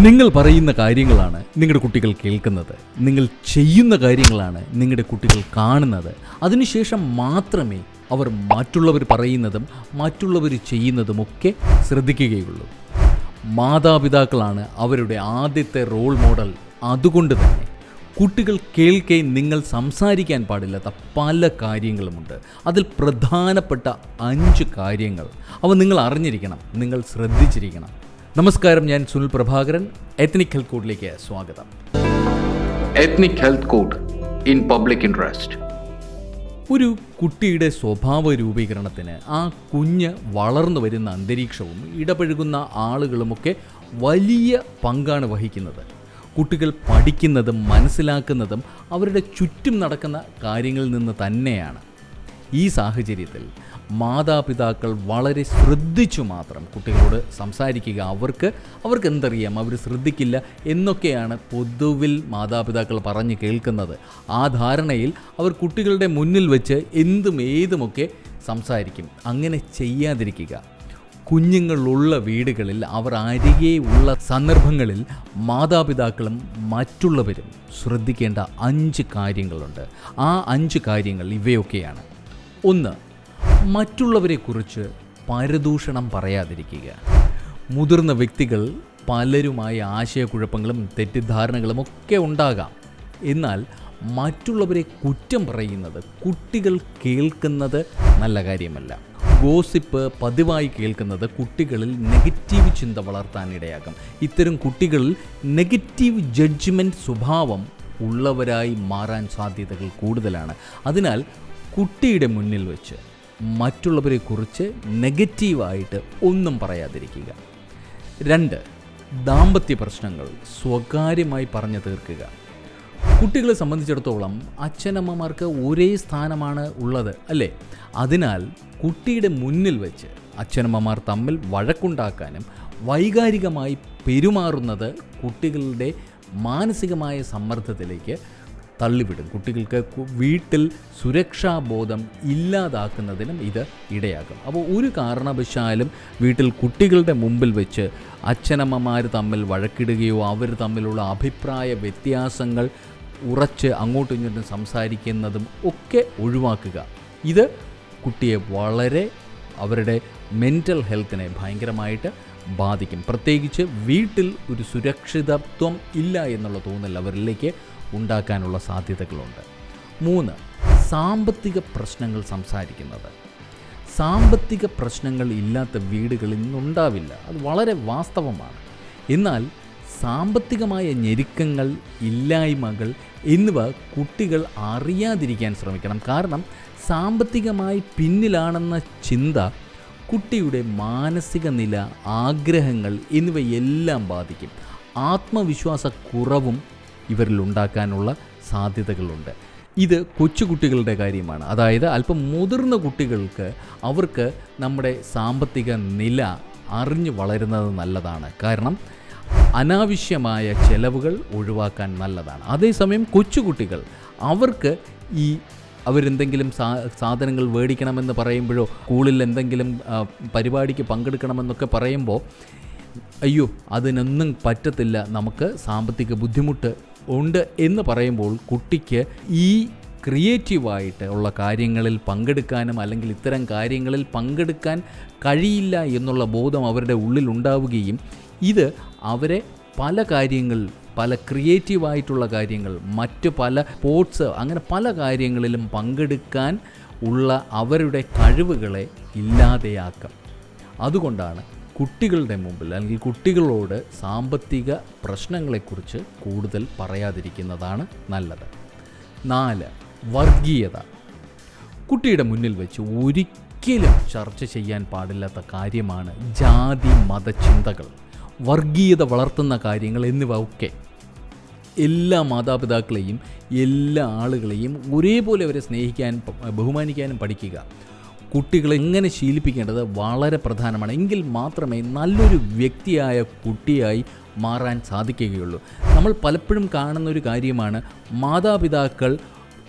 നിങ്ങൾ പറയുന്ന കാര്യങ്ങളാണ് നിങ്ങളുടെ കുട്ടികൾ കേൾക്കുന്നത്. നിങ്ങൾ ചെയ്യുന്ന കാര്യങ്ങളാണ് നിങ്ങളുടെ കുട്ടികൾ കാണുന്നത്. അതിനുശേഷം മാത്രമേ അവർ മറ്റുള്ളവർ പറയുന്നതും മറ്റുള്ളവർ ചെയ്യുന്നതുമൊക്കെ ശ്രദ്ധിക്കുകയുള്ളൂ. മാതാപിതാക്കളാണ് അവരുടെ ആദ്യത്തെ റോൾ മോഡൽ അതുകൊണ്ട് തന്നെ കുട്ടികൾ കേൾക്കെ നിങ്ങൾ സംസാരിക്കാൻ പാടില്ലാത്ത പല കാര്യങ്ങളുമുണ്ട്. അതിൽ പ്രധാനപ്പെട്ട അഞ്ച് കാര്യങ്ങൾ. അവ നിങ്ങൾ അറിഞ്ഞിരിക്കണം. നിങ്ങൾ ശ്രദ്ധിച്ചിരിക്കണം. നമസ്കാരം ഞാൻ സുനിൽ പ്രഭാകരൻ. എത്നിക് ഹെൽത്ത് കോഡിലേക്ക് സ്വാഗതം. Ethnic health code in public interest ഒരു കുട്ടിയുടെ സ്വഭാവ രൂപീകരണത്തിന് ആ കുഞ്ഞ് വളർന്നു വരുന്ന അന്തരീക്ഷവും ഇടപഴകുന്ന ആളുകളുമൊക്കെ വലിയ പങ്കാണ് വഹിക്കുന്നത്. കുട്ടികൾ പഠിക്കുന്നതും മനസ്സിലാക്കുന്നതും അവരുടെ ചുറ്റും നടക്കുന്ന കാര്യങ്ങളിൽ നിന്ന് തന്നെയാണ്. ഈ സാഹചര്യത്തിൽ മാതാപിതാക്കൾ വളരെ ശ്രദ്ധിച്ചു മാത്രം കുട്ടികളോട് സംസാരിക്കുക. അവർക്ക് അവർക്ക് എന്തറിയാം? അവർ ശ്രദ്ധിക്കില്ല എന്നൊക്കെയാണ് പൊതുവിൽ മാതാപിതാക്കൾ പറഞ്ഞു കേൾക്കുന്നത്. ആ ധാരണയിൽ അവർ കുട്ടികളുടെ മുന്നിൽ വെച്ച് എന്തും ഏതുമൊക്കെ സംസാരിക്കും. അങ്ങനെ ചെയ്യാതിരിക്കുക. കുഞ്ഞുങ്ങളുള്ള വീടുകളിൽ അവർ അരികെ ഉള്ള സന്ദർഭങ്ങളിൽ മാതാപിതാക്കളും മറ്റുള്ളവരും ശ്രദ്ധിക്കേണ്ട അഞ്ച് കാര്യങ്ങളുണ്ട്. ആ അഞ്ച് കാര്യങ്ങൾ ഇവയൊക്കെയാണ്. ഒന്ന് മറ്റുള്ളവരെക്കുറിച്ച് പരദൂഷണം പറയാതിരിക്കുക. മുതിർന്ന വ്യക്തികൾ പലരുമായി ആശയക്കുഴപ്പങ്ങളും തെറ്റിദ്ധാരണകളും ഒക്കെ ഉണ്ടാകാം. എന്നാൽ മറ്റുള്ളവരെ കുറ്റം പറയുന്നത് കുട്ടികൾ കേൾക്കുന്നത് നല്ല കാര്യമല്ല. ഗോസിപ്പ് പതിവായി കേൾക്കുന്നത് കുട്ടികളിൽ നെഗറ്റീവ് ചിന്ത വളർത്താനിടയാകും ഇത്തരം കുട്ടികളിൽ നെഗറ്റീവ് ജഡ്ജ്മെന്റ് സ്വഭാവം ഉള്ളവരായി മാറാൻ സാധ്യതകൾ കൂടുതലാണ്. അതിനാൽ കുട്ടിയുടെ മുന്നിൽ വെച്ച് മറ്റുള്ളവരെക്കുറിച്ച് നെഗറ്റീവായിട്ട് ഒന്നും പറയാതിരിക്കുക. രണ്ട് ദാമ്പത്യ പ്രശ്നങ്ങൾ സ്വകാര്യമായി പറഞ്ഞു തീർക്കുക. കുട്ടികളെ സംബന്ധിച്ചിടത്തോളം അച്ഛനമ്മമാർക്ക് ഒരേ സ്ഥാനമാണ് ഉള്ളത് അല്ലേ? അതിനാൽ കുട്ടിയുടെ മുന്നിൽ വെച്ച് അച്ഛനമ്മമാർ തമ്മിൽ വഴക്കുണ്ടാക്കാനും വൈകാരികമായി പെരുമാറുന്നത് കുട്ടികളുടെ മാനസികമായ സമ്മർദ്ദത്തിലേക്ക് തള്ളിവിടും. കുട്ടികൾക്ക് വീട്ടിൽ സുരക്ഷാബോധം ഇല്ലാതാക്കുന്നതിനും ഇത് ഇടയാക്കും അപ്പോൾ ഒരു കാരണവശാലും വീട്ടിൽ കുട്ടികളുടെ മുമ്പിൽ വെച്ച് അച്ഛനമ്മമാർ തമ്മിൽ വഴക്കിടുകയോ അവർ തമ്മിലുള്ള അഭിപ്രായ വ്യത്യാസങ്ങൾ ഉറച്ച് അങ്ങോട്ടും ഇങ്ങോട്ടും സംസാരിക്കുന്നതും ഒക്കെ ഒഴിവാക്കുക. ഇത് കുട്ടിയെ വളരെ അവരുടെ മെന്റൽ ഹെൽത്തിനെ ഭയങ്കരമായിട്ട് ബാധിക്കും. പ്രത്യേകിച്ച് വീട്ടിൽ ഒരു സുരക്ഷിതത്വം ഇല്ല എന്നുള്ള തോന്നൽ അവരിലേക്ക് ഉണ്ടാക്കാനുള്ള സാധ്യതകളുണ്ട്. മൂന്ന് സാമ്പത്തിക പ്രശ്നങ്ങൾ സംസാരിക്കുന്നത്. സാമ്പത്തിക പ്രശ്നങ്ങൾ ഇല്ലാത്ത വീടുകൾ ഇന്നുണ്ടാവില്ല അത് വളരെ വാസ്തവമാണ്. എന്നാൽ സാമ്പത്തികമായ ഞെരുക്കങ്ങൾ ഇല്ലായ്മകൾ എന്നിവ കുട്ടികൾ അറിയാതിരിക്കാൻ ശ്രമിക്കണം. കാരണം സാമ്പത്തികമായി പിന്നിലാണെന്ന ചിന്ത കുട്ടിയുടെ മാനസിക നില ആഗ്രഹങ്ങൾ എന്നിവയെല്ലാം ബാധിക്കും. ആത്മവിശ്വാസക്കുറവും ഇവരിൽ ഉണ്ടാക്കാനുള്ള സാധ്യതകളുണ്ട്. ഇത് കൊച്ചുകുട്ടികളുടെ കാര്യമാണ്. അതായത് അല്പം മുതിർന്ന കുട്ടികൾക്ക് അവർക്ക് നമ്മുടെ സാമ്പത്തിക നില അറിഞ്ഞു വളരുന്നത് നല്ലതാണ്. കാരണം അനാവശ്യമായ ചെലവുകൾ ഒഴിവാക്കാൻ നല്ലതാണ്. അതേസമയം കൊച്ചുകുട്ടികൾ അവർക്ക് ഈ അവരെന്തെങ്കിലും സാ സാധനങ്ങൾ മേടിക്കണമെന്ന് പറയുമ്പോഴോ സ്കൂളിൽ എന്തെങ്കിലും പരിപാടിക്ക് പങ്കെടുക്കണമെന്നൊക്കെ പറയുമ്പോൾ അയ്യോ അതിനൊന്നും പറ്റത്തില്ല. നമുക്ക് സാമ്പത്തിക ബുദ്ധിമുട്ട് ഉണ്ട് എന്ന് പറയുമ്പോൾ കുട്ടിക്ക് ഈ ക്രിയേറ്റീവായിട്ട് ഉള്ള കാര്യങ്ങളിൽ പങ്കെടുക്കാനും അല്ലെങ്കിൽ ഇത്തരം കാര്യങ്ങളിൽ പങ്കെടുക്കാൻ കഴിയില്ല എന്നുള്ള ബോധം അവരുടെ ഉള്ളിൽ ഉണ്ടാവുകയും ഇത് അവരെ പല കാര്യങ്ങൾ പല ക്രിയേറ്റീവായിട്ടുള്ള കാര്യങ്ങൾ മറ്റ് പല സ്പോർട്സ് അങ്ങനെ പല കാര്യങ്ങളിലും പങ്കെടുക്കാൻ ഉള്ള അവരുടെ കഴിവുകളെ ഇല്ലാതെയാക്കാം. അതുകൊണ്ടാണ് കുട്ടികളുടെ മുമ്പിൽ അല്ലെങ്കിൽ കുട്ടികളോട് സാമ്പത്തിക പ്രശ്നങ്ങളെക്കുറിച്ച് കൂടുതൽ പറയാതിരിക്കുന്നതാണ് നല്ലത്. നാല് വർഗീയത. കുട്ടിയുടെ മുന്നിൽ വെച്ച് ഒരിക്കലും ചർച്ച ചെയ്യാൻ പാടില്ലാത്ത കാര്യമാണ് ജാതി മതചിന്തകൾ വർഗീയത വളർത്തുന്ന കാര്യങ്ങൾ എന്നിവ ഒക്കെ. എല്ലാ മാതാപിതാക്കളെയും എല്ലാ ആളുകളെയും ഒരേപോലെ അവരെ സ്നേഹിക്കാൻ ബഹുമാനിക്കാനും പഠിക്കുക. കുട്ടികളെ എങ്ങനെ ശീലിപ്പിക്കേണ്ടത് വളരെ പ്രധാനമാണ്. എങ്കിൽ മാത്രമേ നല്ലൊരു വ്യക്തിയായ കുട്ടിയായി മാറാൻ സാധിക്കുകയുള്ളൂ. നമ്മൾ പലപ്പോഴും കാണുന്ന ഒരു കാര്യമാണ് മാതാപിതാക്കൾ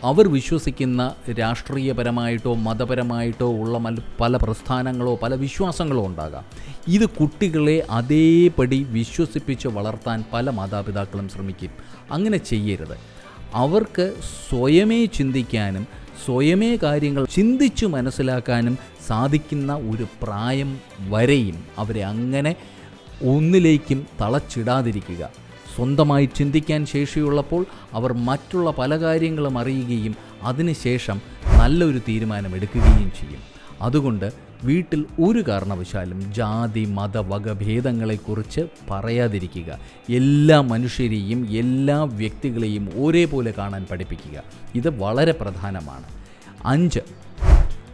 അവർ വിശ്വസിക്കുന്ന രാഷ്ട്രീയപരമായിട്ടോ മതപരമായിട്ടോ ഉള്ള പല പ്രസ്ഥാനങ്ങളോ പല വിശ്വാസങ്ങളോ ഉണ്ടാകാം. ഇത് കുട്ടികളെ അതേപടി വിശ്വസിപ്പിച്ച് വളർത്താൻ പല മാതാപിതാക്കളും ശ്രമിക്കും. അങ്ങനെ ചെയ്യരുത്. അവർക്ക് സ്വയമേ ചിന്തിക്കാനും സ്വയമേ കാര്യങ്ങൾ ചിന്തിച്ചു മനസ്സിലാക്കാനും സാധിക്കുന്ന ഒരു പ്രായം വരെയും അവരെ അങ്ങനെ ഒന്നിലേക്കും തളച്ചിടാതിരിക്കുക. സ്വന്തമായി ചിന്തിക്കാൻ ശേഷിയുള്ളപ്പോൾ അവർ മറ്റുള്ള പല കാര്യങ്ങളും അറിയുകയും അതിനുശേഷം നല്ലൊരു തീരുമാനം എടുക്കുകയും ചെയ്യും. അതുകൊണ്ട് വീട്ടിൽ ഒരു കാരണവശാലും ജാതി മത വകഭേദങ്ങളെക്കുറിച്ച് പറയാതിരിക്കുക. എല്ലാ മനുഷ്യരെയും എല്ലാ വ്യക്തികളെയും ഒരേപോലെ കാണാൻ പഠിപ്പിക്കുക. ഇത് വളരെ പ്രധാനമാണ്. അഞ്ച്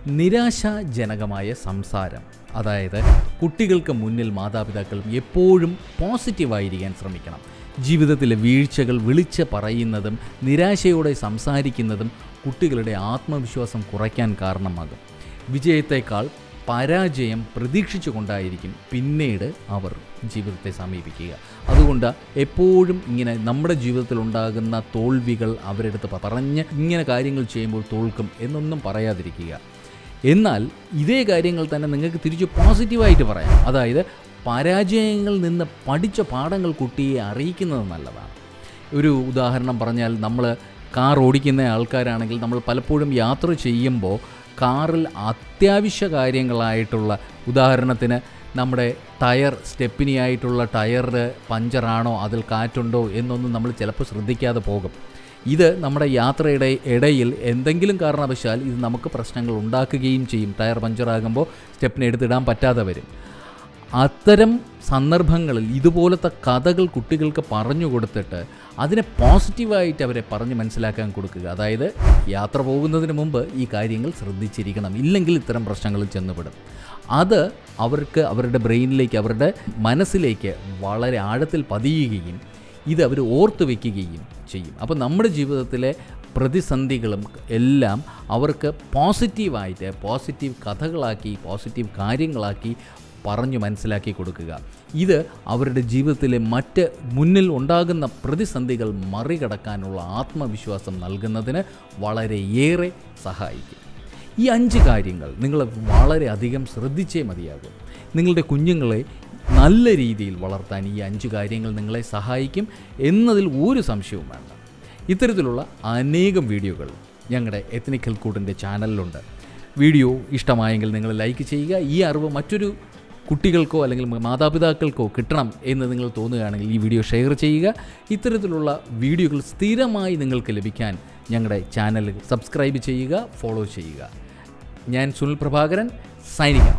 നിരാശാജനകമായ സംസാരം. അതായത് കുട്ടികൾക്ക് മുന്നിൽ മാതാപിതാക്കൾ എപ്പോഴും പോസിറ്റീവായിരിക്കാൻ ശ്രമിക്കണം. ജീവിതത്തിലെ വീഴ്ചകൾ വിളിച്ച് പറയുന്നതും നിരാശയോടെ സംസാരിക്കുന്നതും കുട്ടികളുടെ ആത്മവിശ്വാസം കുറയ്ക്കാൻ കാരണമാകും. വിജയത്തേക്കാൾ പരാജയം പ്രതീക്ഷിച്ചുകൊണ്ടായിരിക്കും പിന്നീട് അവർ ജീവിതത്തെ സമീപിക്കുക. അതുകൊണ്ട് എപ്പോഴും ഇങ്ങനെ നമ്മുടെ ജീവിതത്തിൽ ഉണ്ടാകുന്ന തോൽവികൾ അവരെടുത്ത് പറഞ്ഞ് ഇങ്ങനെ കാര്യങ്ങൾ ചെയ്യുമ്പോൾ തോൽക്കും എന്നൊന്നും പറയാതിരിക്കുക. എന്നാൽ ഇതേ കാര്യങ്ങൾ തന്നെ നിങ്ങൾക്ക് തിരിച്ച് പോസിറ്റീവായിട്ട് പറയാം. അതായത് പരാജയങ്ങളിൽ നിന്ന് പഠിച്ച പാഠങ്ങൾ കുട്ടിയെ അറിയിക്കുന്നത് നല്ലതാണ്. ഒരു ഉദാഹരണം പറഞ്ഞാൽ നമ്മൾ കാർ ഓടിക്കുന്ന ആൾക്കാരാണെങ്കിൽ നമ്മൾ പലപ്പോഴും യാത്ര ചെയ്യുമ്പോൾ കാറിൽ അത്യാവശ്യ കാര്യങ്ങളായിട്ടുള്ള ഉദാഹരണത്തിന് നമ്മുടെ ടയർ സ്റ്റെപ്പിനി ആയിട്ടുള്ള ടയർ പഞ്ചറാണോ അതിൽ കാറ്റുണ്ടോ എന്നൊന്നും നമ്മൾ ചിലപ്പോൾ ശ്രദ്ധിക്കാതെ പോകും. ഇത് നമ്മുടെ യാത്രയുടെ ഇടയിൽ എന്തെങ്കിലും കാരണവശാൽ ഇത് നമുക്ക് പ്രശ്നങ്ങൾ ഉണ്ടാക്കുകയും ചെയ്യും. ടയർ പഞ്ചറാകുമ്പോൾ സ്റ്റെപ്പിനെ എടുത്തിടാൻ പറ്റാതെ വരും. അത്തരം സന്ദർഭങ്ങളിൽ ഇതുപോലത്തെ കഥകൾ കുട്ടികൾക്ക് പറഞ്ഞു കൊടുത്തിട്ട് അതിനെ പോസിറ്റീവായിട്ട് അവരെ പറഞ്ഞ് മനസ്സിലാക്കാൻ കൊടുക്കുക. അതായത് യാത്ര പോകുന്നതിന് മുമ്പ് ഈ കാര്യങ്ങൾ ശ്രദ്ധിച്ചിരിക്കണം. ഇല്ലെങ്കിൽ ഇത്തരം പ്രശ്നങ്ങൾ ചെന്നുപെടും. അത് അവർക്ക് അവരുടെ ബ്രെയിനിലേക്ക് അവരുടെ മനസ്സിലേക്ക് വളരെ ആഴത്തിൽ പതിയുകയും ഇത് അവർ ഓർത്തു വയ്ക്കുകയും ചെയ്യും. അപ്പോൾ നമ്മുടെ ജീവിതത്തിലെ പ്രതിസന്ധികളും എല്ലാം അവർക്ക് പോസിറ്റീവായിട്ട് പോസിറ്റീവ് കഥകളാക്കി പോസിറ്റീവ് കാര്യങ്ങളാക്കി പറഞ്ഞു മനസ്സിലാക്കി കൊടുക്കുക. ഇത് അവരുടെ ജീവിതത്തിലെ മറ്റ് മുന്നിൽ ഉണ്ടാകുന്ന പ്രതിസന്ധികൾ മറികടക്കാനുള്ള ആത്മവിശ്വാസം നൽകുന്നതിന് വളരെയേറെ സഹായിക്കും. ഈ അഞ്ച് കാര്യങ്ങൾ നിങ്ങൾ വളരെയധികം ശ്രദ്ധിച്ചേ മതിയാകും. നിങ്ങളുടെ കുഞ്ഞുങ്ങളെ നല്ല രീതിയിൽ വളർത്താൻ ഈ അഞ്ച് കാര്യങ്ങൾ നിങ്ങളെ സഹായിക്കും എന്നതിൽ ഒരു സംശയവും വേണ്ട. ഇത്തരത്തിലുള്ള അനേകം വീഡിയോകൾ ഞങ്ങളുടെ എത്നിക്കൽ കൂട്ടിന്റെ ചാനലിലുണ്ട്. വീഡിയോ ഇഷ്ടമായെങ്കിൽ നിങ്ങൾ ലൈക്ക് ചെയ്യുക. ഈ അറിവ് മറ്റൊരു കുട്ടികൾക്കോ അല്ലെങ്കിൽ മാതാപിതാക്കൾക്കോ കിട്ടണം എന്ന് നിങ്ങൾ തോന്നുകയാണെങ്കിൽ ഈ വീഡിയോ ഷെയർ ചെയ്യുക. ഇത്തരത്തിലുള്ള വീഡിയോകൾ സ്ഥിരമായി നിങ്ങൾക്ക് ലഭിക്കാൻ ഞങ്ങളുടെ ചാനൽ സബ്സ്ക്രൈബ് ചെയ്യുക ഫോളോ ചെയ്യുക. ഞാൻ സുനിൽ പ്രഭാകരൻ സൈനിക്